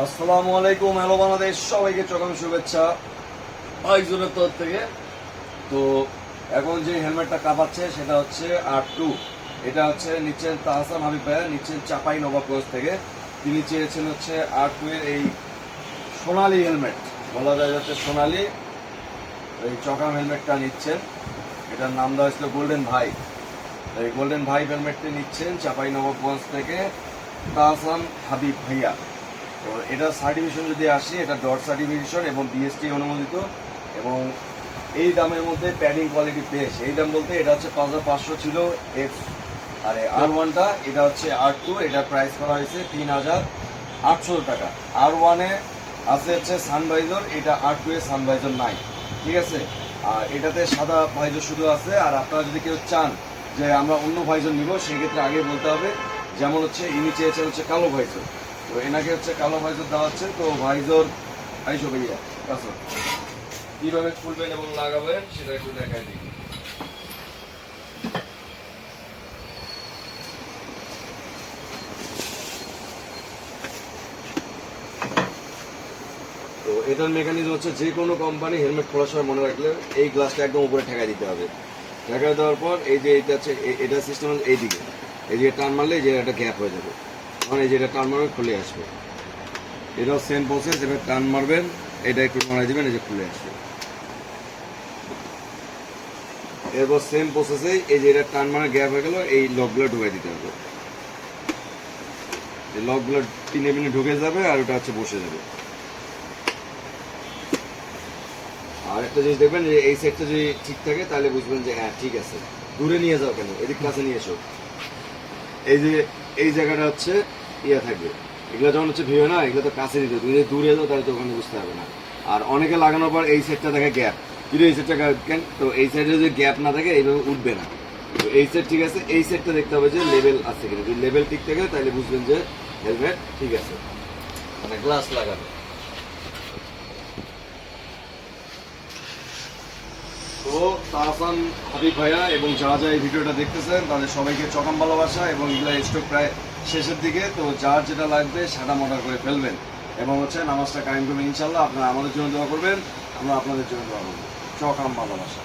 আসসালামু আলাইকুম, হ্যালো বাংলাদেশ, সবাইকে চকাম শুভেচ্ছা। আইজনের তরফ থেকে। তো এখন যে হেলমেটটা কাঁপাচ্ছে, সেটা হচ্ছে আর টু এটা হচ্ছে নিচ্ছেন তাহসান হাবিব ভাইয়া, নিচ্ছেন চাপাই নবাবগঞ্জ থেকে। তিনি চেয়েছেন হচ্ছে আর টু এর এই সোনালি হেলমেট। বলা যায় যাচ্ছে সোনালি। এই চকাম হেলমেটটা নিচ্ছেন। এটার নাম দেওয়া হয়েছিল গোল্ডেন ভাই এই গোল্ডেন ভাই হেলমেটটি নিচ্ছেন চাপাই নবাবগঞ্জ থেকে তাহসান হাবিব ভাইয়া। তো এটা সার্টিফিকেশন যদি আসে, এটা ডট সার্টিফিকেশন এবং বিএসটি অনুমোদিত এবং এই দামের মধ্যে প্যাডিং কোয়ালিটি বেশ। এই দাম বলতে এটা হচ্ছে পাঁচ হাজার পাঁচশো ছিল এফ আর আর ওয়ানটা এটা হচ্ছে আর টু এটা প্রাইস করা হয়েছে তিন হাজার আটশো টাকা। আর ওয়ানে আছে হচ্ছে সানভাইজর এটা আর টু এ সানভাইজর নাই। ঠিক আছে? আর এটাতে সাদা ভাইজর শুধু আছে, আর আপনারা যদি কেউ চান যে আমরা অন্য ভাইজর নিব, সেক্ষেত্রে আগে বলতে হবে, যেমন হচ্ছে ইনি চেয়েছেন হচ্ছে কালো ভাইজর তো এনাকে হচ্ছে কালো ভাইজর দেওয়া হচ্ছে, তো ভাইজর আইসো ভাইয়া, কাছো। কীভাবে খুলবেন এবং লাগাবেন, সেটা একটু দেখাই দিই। তো এটার মেকানিজম হচ্ছে যে কোনো কোম্পানি হেলমেট খোলার সময় মনে রাখলে এই গ্লাসটা একদম উপরে ঠেকাই দিতে হবে। ঠেকাই দেওয়ার পর এই যে এটা হচ্ছে এটা সিস্টেম এইদিকে। এই যে টান মারলে যে একটা গ্যাপ হয়ে যাবে। তখন এই যে এটা টান মারবে, খুলে আসবে। এটাও সেম প্রসেস এবার টান মারবেন, এটা একটু মারা দিবেন, এই যে খুলে আসবে। এরপর সেম প্রসেসে এই যে এটা টান মারা গ্যাপ হয়ে গেল, এই লকগুলো ঢুকাই দিতে হবে। এই লকগুলো টিনে মিনে ঢুকে যাবে আর ওটা হচ্ছে বসে যাবে। আর একটা জিনিস দেখবেন যে এই সেটটা যদি ঠিক থাকে, তাহলে বুঝবেন যে হ্যাঁ ঠিক আছে। দূরে নিয়ে যাও কেন? এদিক কাছে নিয়ে এসো। এই যে, এই জায়গাটা হচ্ছে ইয়ে থাকবে এগুলো যখন হচ্ছে ভিড় না, এগুলো তো কাছে দিতে তুমি যদি দূরে যাও, তাহলে তো ওখানে বুঝতে হবে না। আর অনেকে লাগানোর পর এই সেটটা দেখে গ্যাপ যদি এই সেটটা কেন? তো এই সাইডে যদি গ্যাপ না থাকে, এইভাবে উঠবে না। তো এই সেট ঠিক আছে, এই সেটটা দেখতে হবে যে লেভেল আছে কিনা। যদি লেভেল ঠিক থাকে, তাহলে বুঝবেন যে হেলমেট ঠিক আছে। মানে গ্লাস লাগানো। তো তাহসান হাবিব ভাইয়া এবং যারা যারা এই ভিডিওটা দেখতেছেন, তাদের সবাইকে চকাম ভালোবাসা এবং এগুলো স্টক প্রায় শেষের দিকে তো যার যেটা লাগবে সেটা অর্ডার করে ফেলবেন। এবং হচ্ছে নামাজটা কায়েম করবেন ইনশাল্লাহ আপনারা আমাদের জন্য দোয়া করবেন, আমরা আপনাদের জন্য দোয়া করব। চকাম ভালোবাসা।